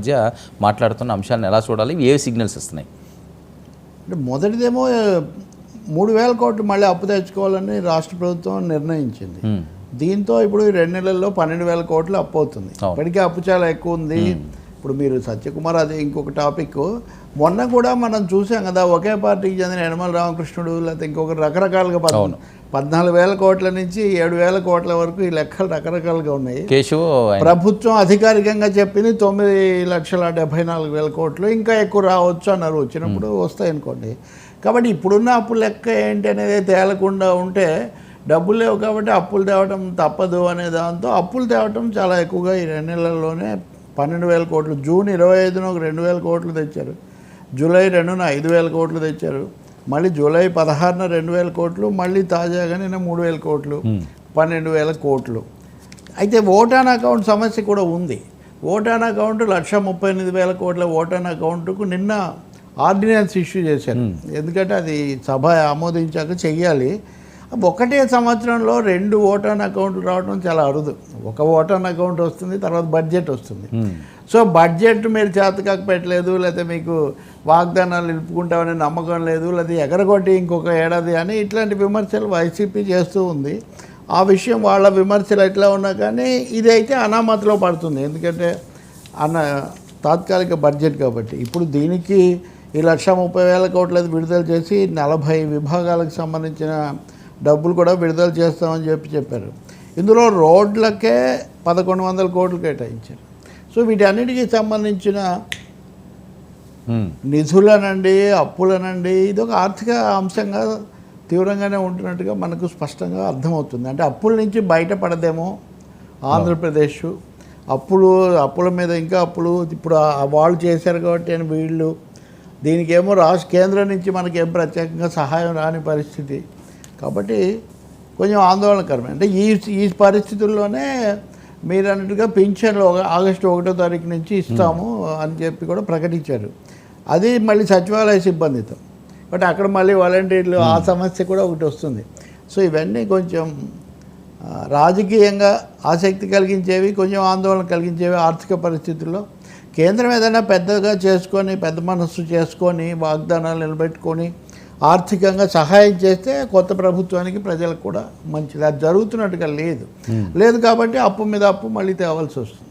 మధ్య మాట్లాడుతున్న అంశాలను ఎలా చూడాలి? ఏ సిగ్నల్స్ ఇస్తున్నాయి? అంటే మొదటిదేమో మూడు వేల కోట్లు మళ్ళీ అప్పు తెచ్చుకోవాలని రాష్ట్ర ప్రభుత్వం నిర్ణయించింది. దీంతో ఇప్పుడు ఈ రెండు నెలల్లో పన్నెండు వేల కోట్లు అప్పు అవుతుంది. ఇప్పటికే అప్పు చాలా ఎక్కువ ఉంది. ఇప్పుడు మీరు సత్యకుమార్ అది ఇంకొక టాపిక్. మొన్న కూడా మనం చూసాం కదా ఒకే పార్టీకి చెందిన యనమల రామకృష్ణుడు లేకపోతే ఇంకొక రకరకాలుగా పద్- అవును. పద్నాలుగు వేల కోట్ల నుంచి ఏడు వేల కోట్ల వరకు ఈ లెక్కలు రకరకాలుగా ఉన్నాయి. ప్రభుత్వం అధికారికంగా చెప్పింది తొమ్మిది లక్షల డెబ్బై నాలుగు వేల కోట్లు ఇంకా ఎక్కువ రావచ్చు అన్నారు. వచ్చినప్పుడు వస్తాయి అనుకోండి. కాబట్టి ఇప్పుడున్న అప్పు లెక్క ఏంటి అనేది తేలకుండా ఉంటే డబ్బులు లేవు కాబట్టి అప్పులు తేవటం తప్పదు అనే దాంతో అప్పులు తేవటం చాలా ఎక్కువగా ఈ రెండు నెలల్లోనే పన్నెండు వేల కోట్లు. జూన్ ఇరవై ఐదున ఒక రెండు వేల కోట్లు తెచ్చారు. జూలై రెండున ఐదు వేల కోట్లు తెచ్చారు. మళ్ళీ జూలై పదహారున రెండు వేల కోట్లు. మళ్ళీ తాజాగా నిన్న మూడు వేల కోట్లు. పన్నెండు వేల కోట్లు. అయితే ఓటాన్ అకౌంట్ సమస్య కూడా ఉంది. ఓటాన్ అకౌంట్ లక్ష ముప్పై ఎనిమిది వేల కోట్ల ఓటాన్ అకౌంట్కు నిన్న ఆర్డినెన్స్ ఇష్యూ చేశారు. ఎందుకంటే అది సభ ఆమోదించాక చెయ్యాలి. ఒకటే సంవత్సరంలో రెండు ఓటాన్ అకౌంట్లు రావడం చాలా అరుదు. ఒక ఓటాన్ అకౌంట్ వస్తుంది తర్వాత బడ్జెట్ వస్తుంది. మ్మ్. సో బడ్జెట్ మీరు చేతకాక పెట్టలేదు లేకపోతే మీకు వాగ్దానాలు నిలుపుకుంటామనే నమ్మకం లేదు లేకపోతే ఎగరగొట్టి ఇంకొక ఏడాది అని ఇట్లాంటి విమర్శలు వైసీపీ చేస్తూ ఉంది. ఆ విషయం వాళ్ళ విమర్శలు ఎట్లా ఉన్నా కానీ ఇది అయితే అనామతిలో పడుతుంది. ఎందుకంటే అన్న తాత్కాలిక బడ్జెట్ కాబట్టి. ఇప్పుడు దీనికి ఈ లక్ష ముప్పై వేల కోట్లది విడుదల చేసి నలభై విభాగాలకు సంబంధించిన డబ్బులు కూడా విడుదల చేస్తామని చెప్పి చెప్పారు. ఇందులో రోడ్లకే పదకొండు వందల కోట్లు కేటాయించారు. సో వీటన్నిటికీ సంబంధించిన. నిధులనండి అప్పులనండి ఇది ఒక ఆర్థిక అంశంగా తీవ్రంగానే ఉంటున్నట్టుగా మనకు స్పష్టంగా అర్థమవుతుంది. అంటే అప్పుల నుంచి బయటపడదేమో ఆంధ్రప్రదేశ్. అప్పులు అప్పుల మీద ఇంకా అప్పులు ఇప్పుడు వాళ్ళు చేశారు కాబట్టి అని వీళ్ళు. దీనికేమో రాష్ట్ర కేంద్రం నుంచి మనకేం ప్రత్యేకంగా సహాయం రాని పరిస్థితి. కాబట్టి కొంచెం ఆందోళనకరమే. అంటే ఈ ఈ పరిస్థితుల్లోనే మీరు అన్నట్టుగా పింఛన్లు ఒక- ఆగస్టు ఒకటో తారీఖు నుంచి ఇస్తాము అని చెప్పి కూడా ప్రకటించారు. అది మళ్ళీ సచివాలయ సిబ్బందితో. బట్ అక్కడ మళ్ళీ వాలంటీర్లు ఆ సమస్య కూడా ఒకటి వస్తుంది. సో ఇవన్నీ కొంచెం రాజకీయంగా ఆసక్తి కలిగించేవి కొంచెం ఆందోళన కలిగించేవి ఆర్థిక పరిస్థితుల్లో. కేంద్రం ఏదైనా పెద్దగా చేసుకొని పెద్ద మనస్సు చేసుకొని వాగ్దానాలు నిలబెట్టుకొని ఆర్థికంగా సహాయం చేస్తే కొత్త ప్రభుత్వానికి ప్రజలకు కూడా మంచిది. అది జరుగుతున్నట్టుగా లేదు. లేదు కాబట్టి అప్పు మీద అప్పు మళ్ళీ తేవాల్సి వస్తుంది.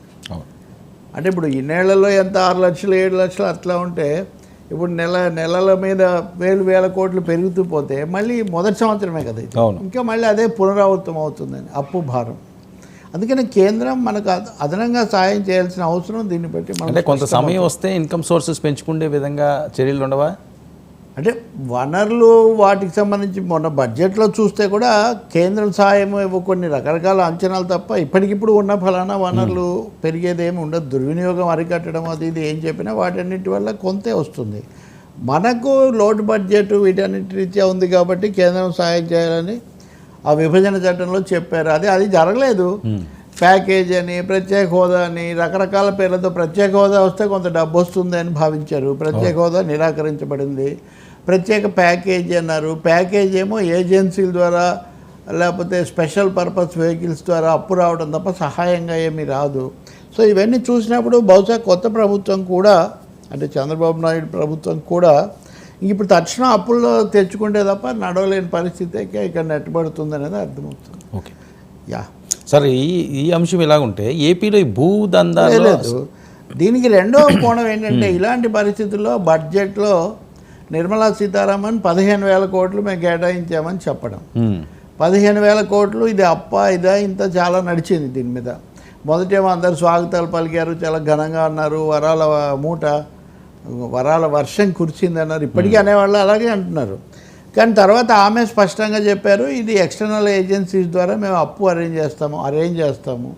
అంటే ఇప్పుడు ఈ నెలలో ఎంత ఆరు లక్షలు ఏడు లక్షలు అట్లా ఉంటే ఇప్పుడు నెల నెలల మీద వేలు వేల కోట్లు పెరుగుతూ పోతే మళ్ళీ మొదటి సంవత్సరమే కదా ఇది. ఇంకా మళ్ళీ అదే పునరావృతం అవుతుందని అప్పు భారం. అందుకని కేంద్రం మనకు అద- అదనంగా సాయం చేయాల్సిన అవసరం దీన్ని బట్టి మనం అంటే కొంత సమయం వస్తే ఇన్కమ్ సోర్సెస్ పెంచుకునే విధంగా చర్యలు ఉండవా? అంటే వనరులు వాటికి సంబంధించి మొన్న బడ్జెట్లో చూస్తే కూడా కేంద్రం సాయం ఇవ్వ కొన్ని రకరకాల అంచనాలు తప్ప ఇప్పటికిప్పుడు ఉన్న ఫలానా వనరులు పెరిగేదేమి ఉండదు. దుర్వినియోగం అరికట్టడం అది ఇది ఏం చెప్పినా వాటన్నిటి వల్ల కొంతే వస్తుంది. మనకు లోటు బడ్జెట్ వీటన్నిటి రీత్యా ఉంది కాబట్టి కేంద్రం సాయం చేయాలని ఆ విభజన చట్టంలో చెప్పారు. అది అది జరగలేదు. ప్యాకేజ్ అని ప్రత్యేక హోదా అని రకరకాల పేర్లతో ప్రత్యేక హోదా వస్తే కొంత డబ్బు వస్తుంది అని భావించారు. ప్రత్యేక హోదా నిరాకరించబడింది. ప్రత్యేక ప్యాకేజీ అన్నారు. ప్యాకేజ్ ఏమో ఏజెన్సీల ద్వారా లేకపోతే స్పెషల్ పర్పస్ వెహికల్స్ ద్వారా అప్పు రావడం తప్ప సహాయంగా ఏమీ రాదు. సో ఇవన్నీ చూసినప్పుడు బహుశా కొత్త ప్రభుత్వం కూడా అంటే చంద్రబాబు నాయుడు ప్రభుత్వం కూడా ఇంక ఇప్పుడు తక్షణం అప్పుల్లో తెచ్చుకుంటే తప్ప నడవలేని పరిస్థితి ఇక్కడ నెట్టబడుతుంది అనేది అర్థమవుతుంది. ఓకే. యా. సార్ ఈ ఈ అంశం ఇలాగుంటే ఏపీలో ఈ భూ దందాలు లేదు దీనికి రెండో కోణం ఏంటంటే ఇలాంటి పరిస్థితుల్లో బడ్జెట్లో నిర్మలా సీతారామన్ పదిహేను వేల కోట్లు మేము కేటాయించామని చెప్పడం. పదిహేను వేల కోట్లు ఇది అప్ప ఇదా ఇంత చాలా నడిచింది దీని మీద. మొదటేమో అందరు స్వాగతాలు పలికారు చాలా ఘనంగా అన్నారు వరాల మూట వరాల వర్షం కురిసింది అన్నారు. ఇప్పటికీ అనేవాళ్ళు అలాగే అంటున్నారు. కానీ తర్వాత ఆమె స్పష్టంగా చెప్పారు ఇది ఎక్స్టర్నల్ ఏజెన్సీస్ ద్వారా మేము అప్పు అరేంజ్ చేస్తాము అరేంజ్ చేస్తాము.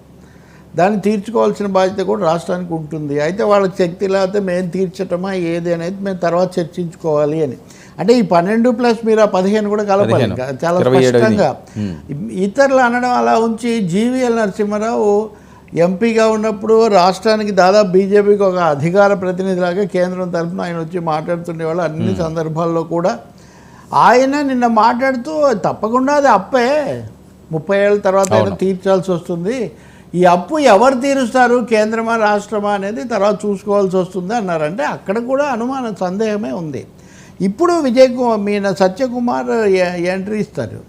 దాన్ని తీర్చుకోవాల్సిన బాధ్యత కూడా రాష్ట్రానికి ఉంటుంది. అయితే వాళ్ళకి శక్తి లేకపోతే మేము తీర్చటమా ఏది అనేది మేము తర్వాత చర్చించుకోవాలి అని. అంటే ఈ పన్నెండు ప్లస్ మీరు ఆ పదిహేను కూడా కలపాలి. చాలా స్పష్టంగా. ఇతరులు అనడం అలా ఉంచి జీవీఎల్ నరసింహారావు ఎంపీగా ఉన్నప్పుడు రాష్ట్రానికి దాదాపు బీజేపీకి ఒక అధికార ప్రతినిధిలాగా కేంద్రం తరఫున ఆయన వచ్చి మాట్లాడుతుండేవాళ్ళు. అన్ని సందర్భాల్లో కూడా ఆయన నిన్న మాట్లాడుతూ తప్పకుండా అది అప్పే. ముప్పై ఏళ్ళ తర్వాత అయినా తీర్చాల్సి వస్తుంది. ఈ అప్పు ఎవరు తీరుస్తారు? కేంద్రమా రాష్ట్రమా అనేది తర్వాత చూసుకోవాల్సి వస్తుంది అన్నారంటే అక్కడ కూడా అనుమానం సందేహమే ఉంది. ఇప్పుడు విజయ్ కుమార్ మీన సత్యకుమార్ ఎంట్రీ ఇస్తారు.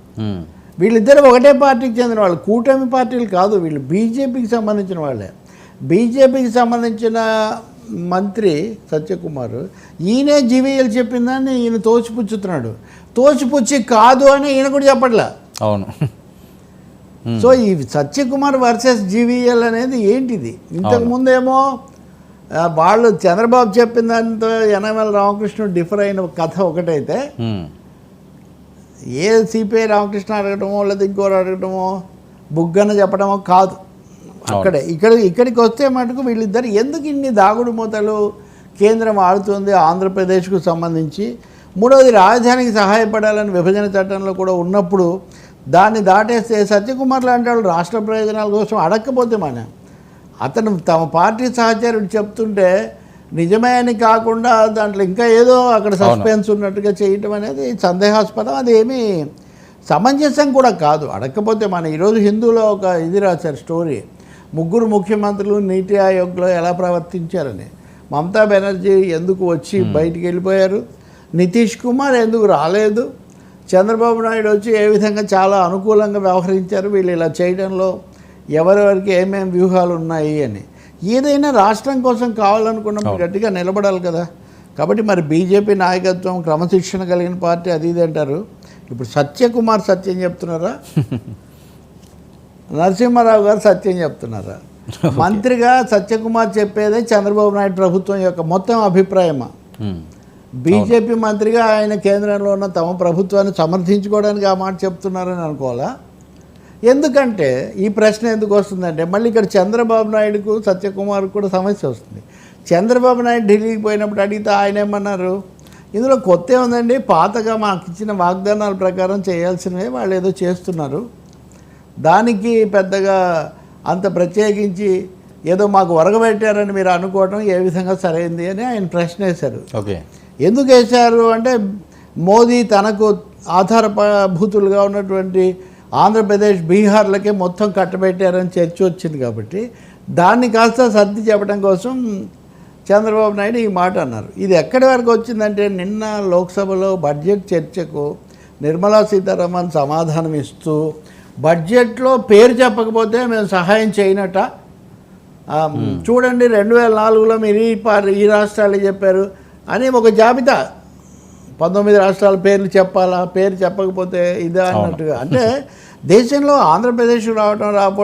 వీళ్ళిద్దరు ఒకటే పార్టీకి చెందిన వాళ్ళు కూటమి పార్టీలు కాదు వీళ్ళు బీజేపీకి సంబంధించిన వాళ్ళే. బీజేపీకి సంబంధించిన మంత్రి సత్యకుమార్ ఈయనే జీవీఎల్ చెప్పిన దాన్ని ఈయన తోచిపుచ్చుతున్నాడు తోచిపుచ్చి కాదు అని ఈయన కూడా చెప్పట్లే. అవును. సో ఈ సత్యకుమార్ వర్సెస్ జీవీఎల్ అనేది ఏంటిది? ఇంతకు ముందేమో వాళ్ళు చంద్రబాబు చెప్పిన దాంతో యనమల రామకృష్ణుడు డిఫర్ అయిన కథ ఒకటైతే. ఏ సిపిఐ రామకృష్ణ అడగటమో లేదా ఇంకోరు అడగటమో బుగ్గన చెప్పడమో కాదు. అక్కడే ఇక్కడ ఇక్కడికి వస్తే మటుకు వీళ్ళిద్దరు ఎందుకు ఇన్ని దాగుడు మూతలు కేంద్రం ఆడుతుంది ఆంధ్రప్రదేశ్కు సంబంధించి? మూడవది రాజధానికి సహాయపడాలని విభజన చట్టంలో కూడా ఉన్నప్పుడు దాన్ని దాటేస్తే సత్యకుమార్ లాంటి వాళ్ళు రాష్ట్ర ప్రయోజనాల కోసం అడగకపోతే మన. అతను తమ పార్టీ సహచరుడు చెప్తుంటే నిజమే అని కాకుండా దాంట్లో ఇంకా ఏదో అక్కడ సస్పెన్స్ ఉన్నట్టుగా చేయటం అనేది సందేహాస్పదం. అది ఏమీ సమంజసం కూడా కాదు. అడగకపోతే మన. ఈరోజు హిందూలో ఒక ఇది రాశారు స్టోరీ. ముగ్గురు ముఖ్యమంత్రులు నీతి ఆయోగ్లో ఎలా ప్రవర్తించారని. మమతా బెనర్జీ ఎందుకు వచ్చి బయటికి వెళ్ళిపోయారు? నితీష్ కుమార్ ఎందుకు రాలేదు? చంద్రబాబు నాయుడు వచ్చి ఏ విధంగా చాలా అనుకూలంగా వ్యవహరించారు వీళ్ళు ఇలా చేయడంలో ఎవరెవరికి ఏమేమి వ్యూహాలు ఉన్నాయి అని. ఏదైనా రాష్ట్రం కోసం కావాలనుకున్నప్పుడు గట్టిగా నిలబడాలి కదా. కాబట్టి మరి బీజేపీ నాయకత్వం క్రమశిక్షణ కలిగిన పార్టీ అది ఇది అంటారు. ఇప్పుడు సత్యకుమార్ సత్యం చెప్తున్నారా? నరసింహారావు గారు సత్యం చెప్తున్నారా? మంత్రిగా సత్యకుమార్ చెప్పేదే చంద్రబాబు నాయుడు ప్రభుత్వం యొక్క మొత్తం అభిప్రాయమా. బీజేపీ మంత్రిగా ఆయన కేంద్రంలో ఉన్న తమ ప్రభుత్వాన్ని సమర్థించుకోవడానికి ఆ మాట చెప్తున్నారని అనుకోవాలా? ఎందుకంటే ఈ ప్రశ్న ఎందుకు వస్తుందంటే మళ్ళీ ఇక్కడ చంద్రబాబు నాయుడుకు సత్యకుమార్ కూడా సమస్య వస్తుంది. చంద్రబాబు నాయుడు ఢిల్లీకి పోయినప్పుడు అడిగితే ఆయన ఏమన్నారు? ఇందులో కొత్త ఏముందండి? పాతగా మాకు ఇచ్చిన వాగ్దానాల ప్రకారం చేయాల్సినవి వాళ్ళు ఏదో చేస్తున్నారు. దానికి పెద్దగా అంత ప్రత్యేకించి ఏదో మాకు వరగబెట్టారని మీరు అనుకోవడం ఏ విధంగా సరైంది అని ఆయన ప్రశ్న వేశారు ఓకే. ఎందుకు వేశారు అంటే మోదీ తనకు ఆధారభూతులుగా ఉన్నటువంటి ఆంధ్రప్రదేశ్ బీహార్లకే మొత్తం కట్టబెట్టారని చర్చ వచ్చింది కాబట్టి దాన్ని కాస్త సర్ది చెప్పడం కోసం చంద్రబాబు నాయుడు ఈ మాట అన్నారు. ఇది ఎక్కడి వరకు వచ్చిందంటే నిన్న లోక్సభలో బడ్జెట్ చర్చకు నిర్మలా సీతారామన్ సమాధానం ఇస్తూ బడ్జెట్లో పేరు చెప్పకపోతే మేము సహాయం చేయనట. చూడండి రెండు వేల నాలుగులో మీరు ఈ పార్ ఈ రాష్ట్రాలు చెప్పారు. అని ఒక జాబితా. పంతొమ్మిది రాష్ట్రాల పేర్లు చెప్పాలా పేరు చెప్పకపోతే ఇదా అన్నట్టుగా. అంటే దేశంలో ఆంధ్రప్రదేశ్ రావటం రాకపోవడం